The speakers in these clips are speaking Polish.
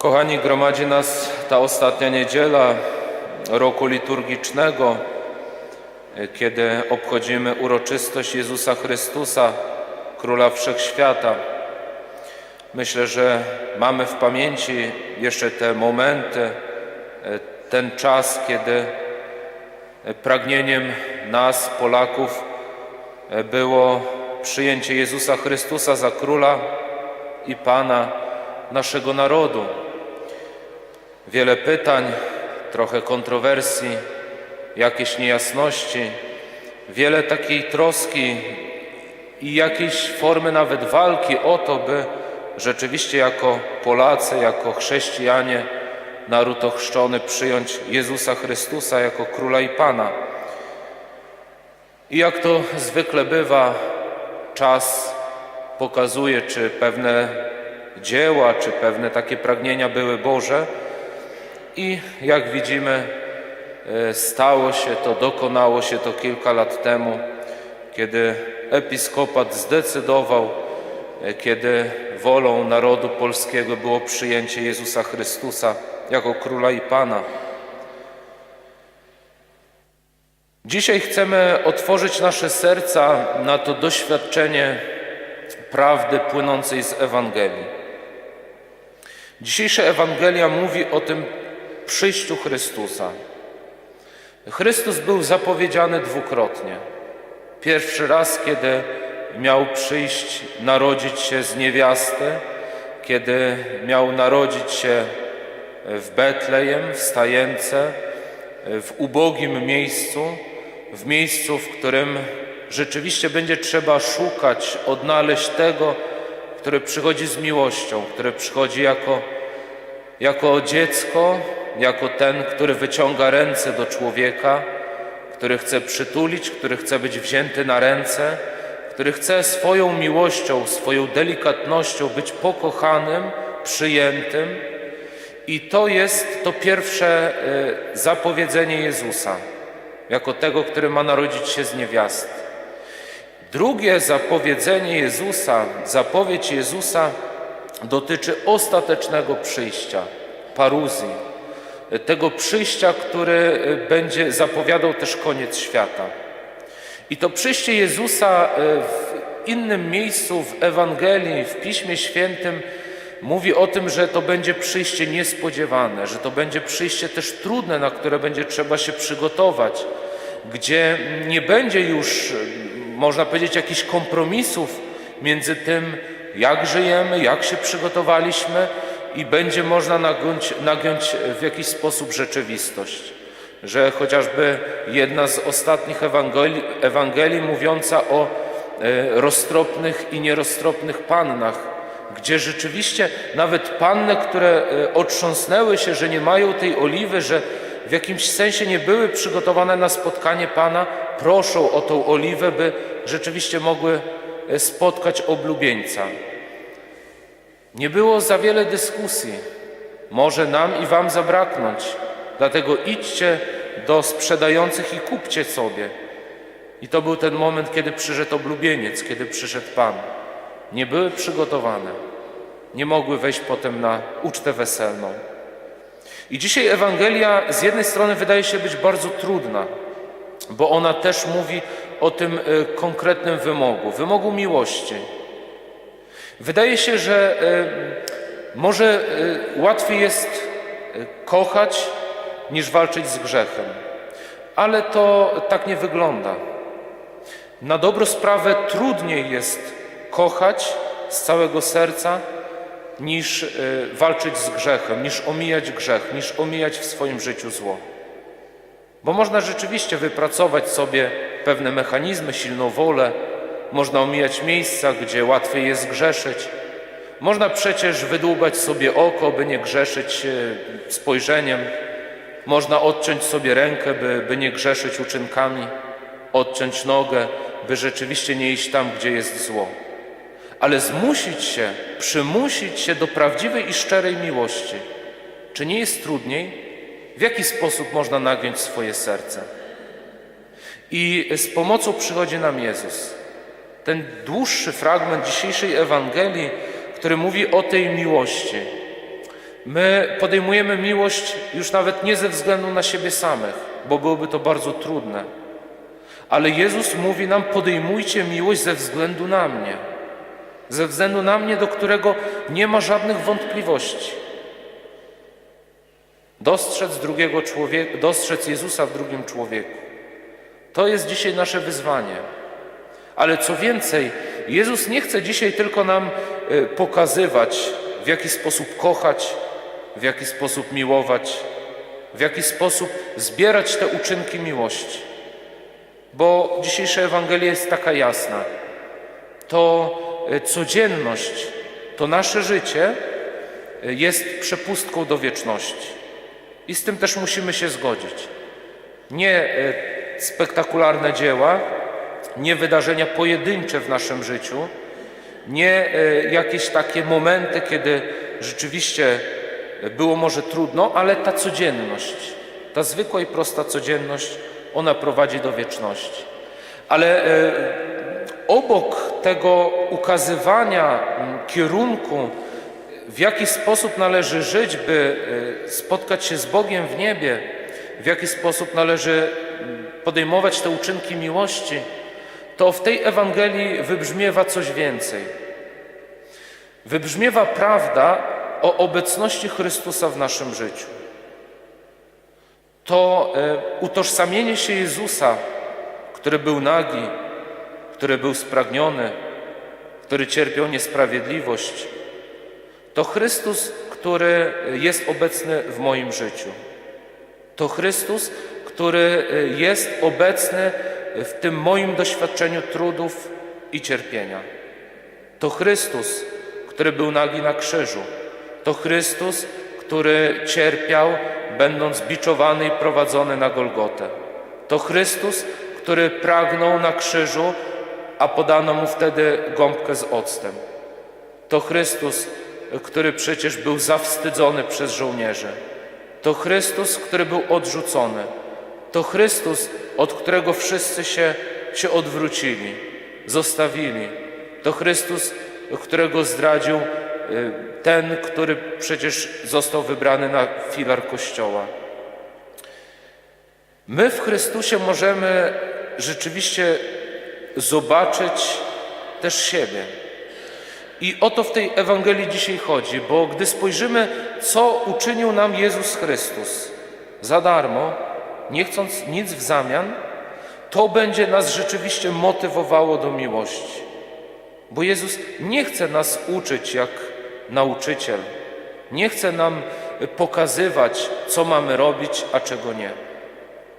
Kochani, gromadzi nas ta ostatnia niedziela roku liturgicznego, kiedy obchodzimy uroczystość Jezusa Chrystusa, Króla Wszechświata. Myślę, że mamy w pamięci jeszcze te momenty, ten czas, kiedy pragnieniem nas, Polaków, było przyjęcie Jezusa Chrystusa za Króla i Pana naszego narodu. Wiele pytań, trochę kontrowersji, jakieś niejasności, wiele takiej troski i jakiejś formy nawet walki o to, by rzeczywiście jako Polacy, jako chrześcijanie, naród ochrzczony przyjąć Jezusa Chrystusa jako Króla i Pana. I jak to zwykle bywa, czas pokazuje, czy pewne dzieła, czy pewne takie pragnienia były Boże. I jak widzimy, e, stało się to, dokonało się to kilka lat temu, kiedy episkopat zdecydował, e, kiedy wolą narodu polskiego było przyjęcie Jezusa Chrystusa jako Króla i Pana. Dzisiaj chcemy otworzyć nasze serca na to doświadczenie prawdy płynącej z Ewangelii. Dzisiejsza Ewangelia mówi o tym przyjściu Chrystusa. Chrystus był zapowiedziany dwukrotnie. Pierwszy raz, kiedy miał przyjść, narodzić się z niewiasty, kiedy miał narodzić się w Betlejem, w Stajence, w ubogim miejscu, w miejscu, w którym rzeczywiście będzie trzeba szukać, odnaleźć tego, które przychodzi z miłością, które przychodzi jako, jako dziecko, jako ten, który wyciąga ręce do człowieka, który chce przytulić, który chce być wzięty na ręce, który chce swoją miłością, swoją delikatnością być pokochanym, przyjętym. I to jest to pierwsze y, zapowiedzenie Jezusa, jako tego, który ma narodzić się z niewiasty. Drugie zapowiedzenie Jezusa, zapowiedź Jezusa dotyczy ostatecznego przyjścia, paruzji, tego przyjścia, który będzie zapowiadał też koniec świata. I to przyjście Jezusa w innym miejscu w Ewangelii, w Piśmie Świętym mówi o tym, że to będzie przyjście niespodziewane, że to będzie przyjście też trudne, na które będzie trzeba się przygotować, gdzie nie będzie już można powiedzieć, jakichś kompromisów między tym, jak żyjemy, jak się przygotowaliśmy i będzie można nagiąć, nagiąć w jakiś sposób rzeczywistość. Że chociażby jedna z ostatnich Ewangelii, Ewangelii mówiąca o e, roztropnych i nieroztropnych pannach, gdzie rzeczywiście nawet panny, które e, otrząsnęły się, że nie mają tej oliwy, że w jakimś sensie nie były przygotowane na spotkanie Pana, proszą o tą oliwę, by rzeczywiście mogły e, spotkać oblubieńca. Nie było za wiele dyskusji. Może nam i wam zabraknąć. Dlatego idźcie do sprzedających i kupcie sobie. I to był ten moment, kiedy przyszedł oblubieniec, kiedy przyszedł Pan. Nie były przygotowane. Nie mogły wejść potem na ucztę weselną. I dzisiaj Ewangelia z jednej strony wydaje się być bardzo trudna, bo ona też mówi o tym e, konkretnym wymogu, wymogu miłości. Wydaje się, że e, może e, łatwiej jest kochać niż walczyć z grzechem, ale to tak nie wygląda. Na dobrą sprawę trudniej jest kochać z całego serca niż walczyć z grzechem, niż omijać grzech, niż omijać w swoim życiu zło. Bo można rzeczywiście wypracować sobie pewne mechanizmy, silną wolę, można omijać miejsca, gdzie łatwiej jest grzeszyć. Można przecież wydłubać sobie oko, by nie grzeszyć spojrzeniem. Można odciąć sobie rękę, by, by nie grzeszyć uczynkami. Odciąć nogę, by rzeczywiście nie iść tam, gdzie jest zło. Ale zmusić się, przymusić się do prawdziwej i szczerej miłości. Czy nie jest trudniej? W jaki sposób można nagiąć swoje serce? I z pomocą przychodzi nam Jezus. Ten dłuższy fragment dzisiejszej Ewangelii, który mówi o tej miłości. My podejmujemy miłość już nawet nie ze względu na siebie samych, bo byłoby to bardzo trudne. Ale Jezus mówi nam: podejmujcie miłość ze względu na mnie. Ze względu na mnie, do którego nie ma żadnych wątpliwości. Dostrzec drugiego człowieka, dostrzec Jezusa w drugim człowieku. To jest dzisiaj nasze wyzwanie. Ale co więcej, Jezus nie chce dzisiaj tylko nam y, pokazywać, w jaki sposób kochać, w jaki sposób miłować, w jaki sposób zbierać te uczynki miłości. Bo dzisiejsza Ewangelia jest taka jasna. To y, codzienność, to nasze życie y, jest przepustką do wieczności. I z tym też musimy się zgodzić. Nie spektakularne dzieła, nie wydarzenia pojedyncze w naszym życiu, nie jakieś takie momenty, kiedy rzeczywiście było może trudno, ale ta codzienność, ta zwykła i prosta codzienność, ona prowadzi do wieczności. Ale obok tego ukazywania kierunku, w jaki sposób należy żyć, by spotkać się z Bogiem w niebie, w jaki sposób należy podejmować te uczynki miłości, to w tej Ewangelii wybrzmiewa coś więcej. Wybrzmiewa prawda o obecności Chrystusa w naszym życiu. To utożsamienie się Jezusa, który był nagi, który był spragniony, który cierpiał niesprawiedliwość, to Chrystus, który jest obecny w moim życiu. To Chrystus, który jest obecny w tym moim doświadczeniu trudów i cierpienia. To Chrystus, który był nagi na krzyżu. To Chrystus, który cierpiał, będąc biczowany i prowadzony na Golgotę. To Chrystus, który pragnął na krzyżu, a podano mu wtedy gąbkę z octem. To Chrystus, który przecież był zawstydzony przez żołnierzy. To Chrystus, który był odrzucony. To Chrystus, od którego wszyscy się, się odwrócili, zostawili. To Chrystus, którego zdradził y, ten, który przecież został wybrany na filar Kościoła. My w Chrystusie możemy rzeczywiście zobaczyć też siebie. I o to w tej Ewangelii dzisiaj chodzi, bo gdy spojrzymy, co uczynił nam Jezus Chrystus za darmo, nie chcąc nic w zamian, to będzie nas rzeczywiście motywowało do miłości. Bo Jezus nie chce nas uczyć jak nauczyciel, nie chce nam pokazywać, co mamy robić, a czego nie.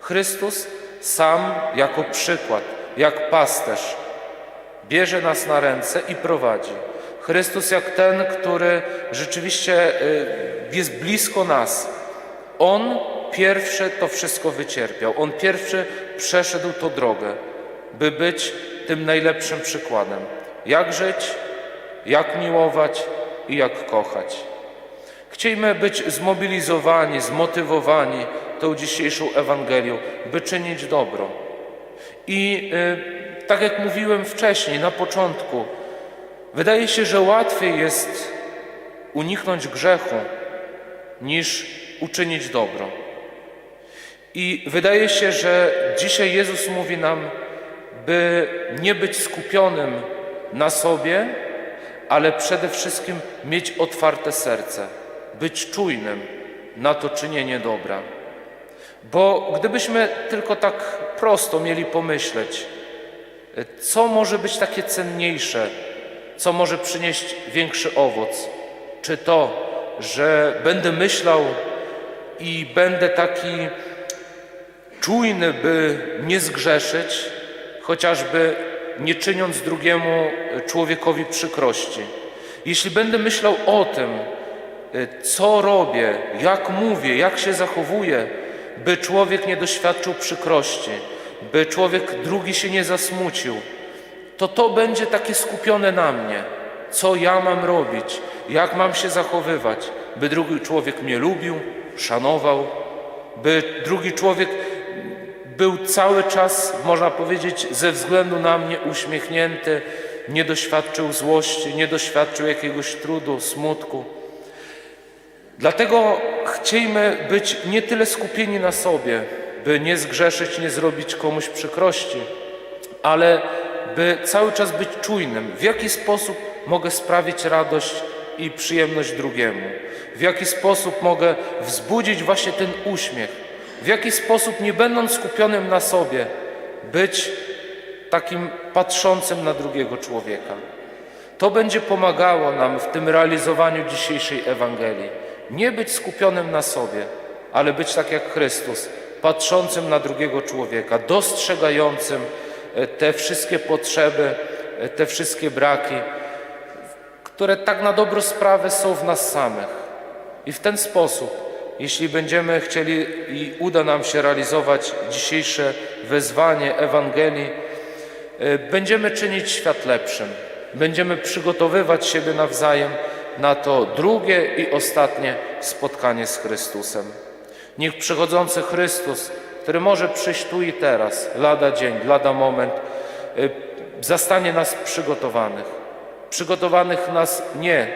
Chrystus sam jako przykład, jak pasterz, bierze nas na ręce i prowadzi. Chrystus jak ten, który rzeczywiście y, jest blisko nas. On pierwszy to wszystko wycierpiał. On pierwszy przeszedł tą drogę, by być tym najlepszym przykładem. Jak żyć, jak miłować i jak kochać. Chciejmy być zmobilizowani, zmotywowani tą dzisiejszą Ewangelią, by czynić dobro. I y, tak jak mówiłem wcześniej, na początku, wydaje się, że łatwiej jest uniknąć grzechu niż uczynić dobro. I wydaje się, że dzisiaj Jezus mówi nam, by nie być skupionym na sobie, ale przede wszystkim mieć otwarte serce, być czujnym na to czynienie dobra. Bo gdybyśmy tylko tak prosto mieli pomyśleć, co może być takie cenniejsze, co może przynieść większy owoc, czy to, że będę myślał i będę taki czujny, by nie zgrzeszyć, chociażby nie czyniąc drugiemu człowiekowi przykrości. Jeśli będę myślał o tym, co robię, jak mówię, jak się zachowuję, by człowiek nie doświadczył przykrości, by człowiek drugi się nie zasmucił, to to będzie takie skupione na mnie. Co ja mam robić, jak mam się zachowywać, by drugi człowiek mnie lubił, szanował, by drugi człowiek był cały czas, można powiedzieć, ze względu na mnie uśmiechnięty, nie doświadczył złości, nie doświadczył jakiegoś trudu, smutku. Dlatego chciejmy być nie tyle skupieni na sobie, by nie zgrzeszyć, nie zrobić komuś przykrości, ale by cały czas być czujnym, w jaki sposób mogę sprawić radość i przyjemność drugiemu, w jaki sposób mogę wzbudzić właśnie ten uśmiech, w jaki sposób, nie będąc skupionym na sobie, być takim patrzącym na drugiego człowieka. To będzie pomagało nam w tym realizowaniu dzisiejszej Ewangelii. Nie być skupionym na sobie, ale być tak jak Chrystus, patrzącym na drugiego człowieka, dostrzegającym e, te wszystkie potrzeby, e, te wszystkie braki, które tak na dobrą sprawę są w nas samych. I w ten sposób, jeśli będziemy chcieli i uda nam się realizować dzisiejsze wezwanie Ewangelii, e, będziemy czynić świat lepszym. Będziemy przygotowywać siebie nawzajem na to drugie i ostatnie spotkanie z Chrystusem. Niech przychodzący Chrystus, który może przyjść tu i teraz, lada dzień, lada moment, y, zastanie nas przygotowanych. Przygotowanych nas nie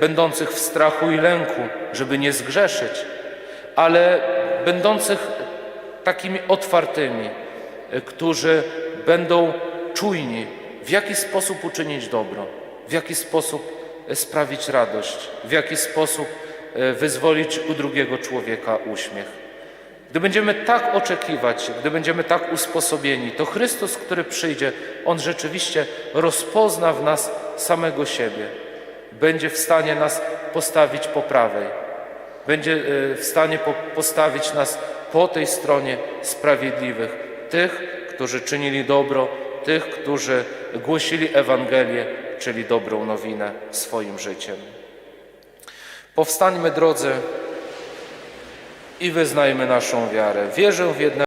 będących w strachu i lęku, żeby nie zgrzeszyć, ale będących takimi otwartymi, y, którzy będą czujni, w jaki sposób uczynić dobro, w jaki sposób e, sprawić radość, w jaki sposób wyzwolić u drugiego człowieka uśmiech. Gdy będziemy tak oczekiwać, gdy będziemy tak usposobieni, to Chrystus, który przyjdzie, On rzeczywiście rozpozna w nas samego siebie. Będzie w stanie nas postawić po prawej. Będzie e, w stanie po, postawić nas po tej stronie sprawiedliwych. Tych, którzy czynili dobro, tych, którzy głosili Ewangelię, czyli dobrą nowinę swoim życiem. Powstańmy, drodzy, i wyznajmy naszą wiarę. Wierzę w jednego.